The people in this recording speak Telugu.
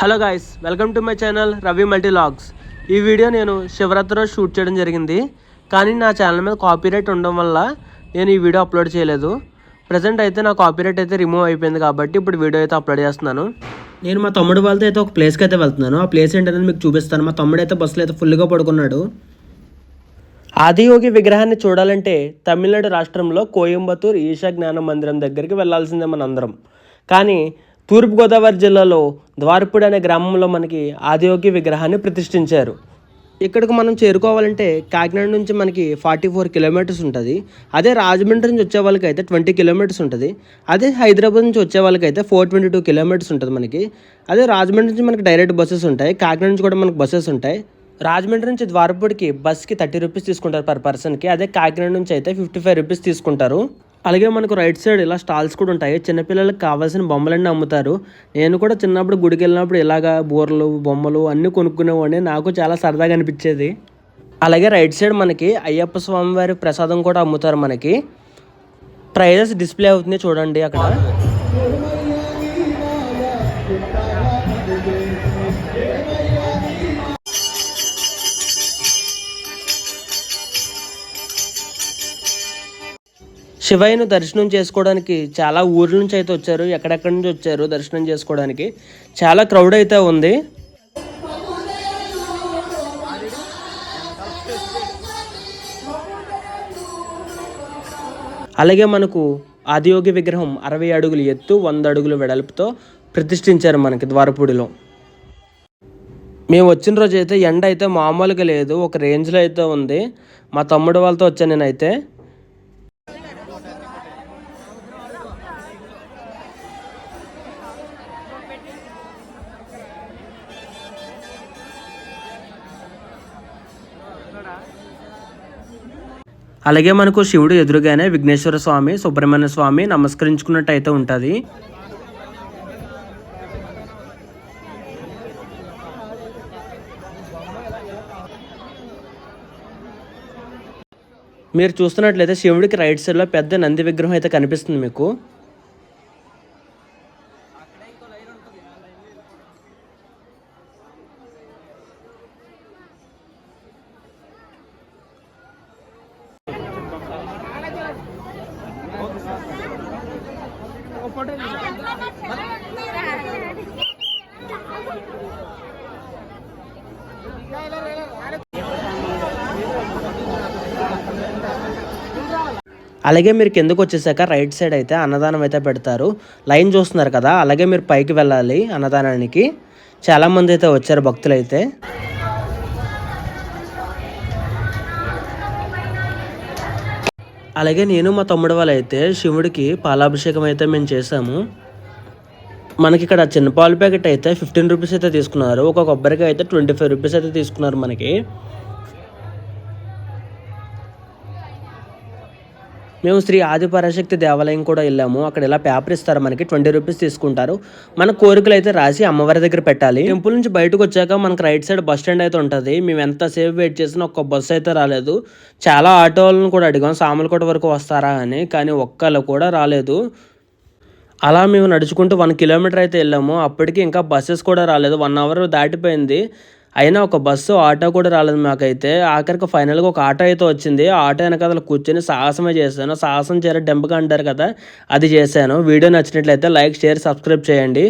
Hello guys welcome to my channel Ravi multi logs ఈ వీడియో నేను శివరాత్రి రోజు షూట్ చేయడం జరిగింది. కానీ నా ఛానల్ మీద కాపీరైట్ ఉండడం వల్ల నేను ఈ వీడియో అప్లోడ్ చేయలేదు. ప్రజెంట్ అయితే నా కాపీరైట్ అయితే రిమూవ్ అయిపోయింది కాబట్టి ఇప్పుడు వీడియో అయితే అప్లోడ్ చేస్తున్నాను. నేను మా తమ్ముడు వాళ్ళతో అయితే ఒక ప్లేస్కి అయితే వెళ్తున్నాను. ఆ ప్లేస్ ఏంటనేది మీకు చూపిస్తాను. మా తమ్ముడు అయితే బస్సులో అయితే ఫుల్గా పడుకున్నాడు. ఆదియోగి విగ్రహాన్ని చూడాలంటే తమిళనాడు రాష్ట్రంలో కోయంబత్తూర్ ఈశా జ్ఞాన మందిరం దగ్గరికి వెళ్ళాల్సిందే మనందరం. కానీ తూర్పుగోదావరి జిల్లాలో ద్వారపూడి అనే గ్రామంలో మనకి ఆదియోగి విగ్రహాన్ని ప్రతిష్ఠించారు. ఇక్కడికి మనం చేరుకోవాలంటే కాకినాడ నుంచి మనకి ఫార్టీ ఫోర్ కిలోమీటర్స్ ఉంటుంది. అదే రాజమండ్రి నుంచి వచ్చే వాళ్ళకి అయితే ట్వంటీ కిలోమీటర్స్ ఉంటుంది. అదే హైదరాబాద్ నుంచి వచ్చే వాళ్ళకి అయితే ఫోర్ ట్వంటీ టూ కిలోమీటర్స్ ఉంటుంది మనకి. అదే రాజమండ్రి నుంచి మనకి డైరెక్ట్ బస్సెస్ ఉంటాయి. కాకినాడ నుంచి కూడా మనకి బస్సెస్ ఉంటాయి. రాజమండ్రి నుంచి ద్వారపూడికి బస్కి థర్టీ రూపీస్ తీసుకుంటారు పర్ పర్సన్కి. అదే కాకినాడ నుంచి అయితే ఫిఫ్టీ ఫైవ్ రూపీస్ తీసుకుంటారు. అలాగే మనకు రైట్ సైడ్ ఇలా స్టాల్స్ కూడా ఉంటాయి. చిన్నపిల్లలకు కావాల్సిన బొమ్మలన్నీ అమ్ముతారు. నేను కూడా చిన్నప్పుడు గుడికి వెళ్ళినప్పుడు ఇలాగా బూరలు బొమ్మలు అన్నీ కొనుక్కునేవాడిని. నాకు చాలా సరదాగా అనిపించేది. అలాగే రైట్ సైడ్ మనకి అయ్యప్ప స్వామి వారి ప్రసాదం కూడా అమ్ముతారు మనకి. ప్రైజెస్ డిస్ప్లే అవుతుంది చూడండి అక్కడ. శివయ్యను దర్శనం చేసుకోవడానికి చాలా ఊర్ల నుంచి అయితే వచ్చారు ఎక్కడెక్కడి నుంచి వచ్చారు దర్శనం చేసుకోవడానికి. చాలా క్రౌడ్ అయితే ఉంది. అలాగే మనకు ఆదియోగి విగ్రహం అరవై అడుగులు ఎత్తు వంద అడుగులు వెడల్పుతో ప్రతిష్ఠించారు మనకి ద్వారపూడిలో. మేము వచ్చిన రోజు అయితే ఎండ అయితే మామూలుగా లేదు ఒక రేంజ్లో అయితే ఉంది. మా తమ్ముడు వాళ్ళతో వచ్చాను నేనైతే. అలాగే మనకు శివుడు ఎదురుగానే విఘ్నేశ్వర స్వామి సుబ్రహ్మణ్య స్వామి నమస్కరించుకున్నట్టు అయితే ఉంటుంది. మీరు చూస్తున్నట్లయితే శివుడికి రైట్ సైడ్లో పెద్ద నంది విగ్రహం అయితే కనిపిస్తుంది మీకు. అలాగే మీరు కిందకు వచ్చేసాక రైట్ సైడ్ అయితే అన్నదానం అయితే పెడతారు. లైన్ చూస్తున్నారు కదా అలాగే మీరు పైకి వెళ్ళాలి అన్నదానానికి. చాలామంది అయితే వచ్చారు భక్తులు అయితే అలాగే నేను మా తమ్ముడు వాళ్ళు అయితే శివుడికి పాలాభిషేకం అయితే మేము చేసాము మనకి ఇక్కడ చిన్న పాలు ప్యాకెట్ అయితే ఫిఫ్టీన్ రూపీస్ అయితే తీసుకున్నారు. ఒక కొబ్బరికాయ అయితే ట్వంటీ ఫైవ్ రూపీస్ అయితే తీసుకున్నారు మనకి. మేము శ్రీ ఆదిపరాశక్తి దేవాలయం కూడా వెళ్ళాము. అక్కడ ఇలా పేపర్ ఇస్తారు మనకి ట్వంటీ రూపీస్ తీసుకుంటారు. మన కోరికలు అయితే రాసి అమ్మవారి దగ్గర పెట్టాలి. టెంపుల్ నుంచి బయటకు వచ్చాక మనకు రైట్ సైడ్ బస్ స్టాండ్ అయితే ఉంటుంది. మేము ఎంత సేపు వెయిట్ చేసినా ఒక్క బస్సు అయితే రాలేదు. చాలా ఆటోలను కూడా అడిగాం సామలకోట వరకు వస్తారా? అని. కానీ ఒక్కళ్ళు కూడా రాలేదు. అలా మేము నడుచుకుంటూ వన్ కిలోమీటర్ అయితే వెళ్ళాము. అప్పటికి ఇంకా బస్సెస్ కూడా రాలేదు. వన్ అవర్ దాటిపోయింది. అయినా ఒక బస్సు ఆటో కూడా రాలేదు మాకైతే. ఆఖరికి ఫైనల్గా ఒక ఆటో అయితే వచ్చింది. ఆటో వెనకాల కూర్చొని సాహసమే చేశాను. సాహసం చేరే డెంపగా అంటారు కదా అది చేశాను. వీడియో నచ్చినట్లయితే లైక్ షేర్ సబ్స్క్రైబ్ చేయండి.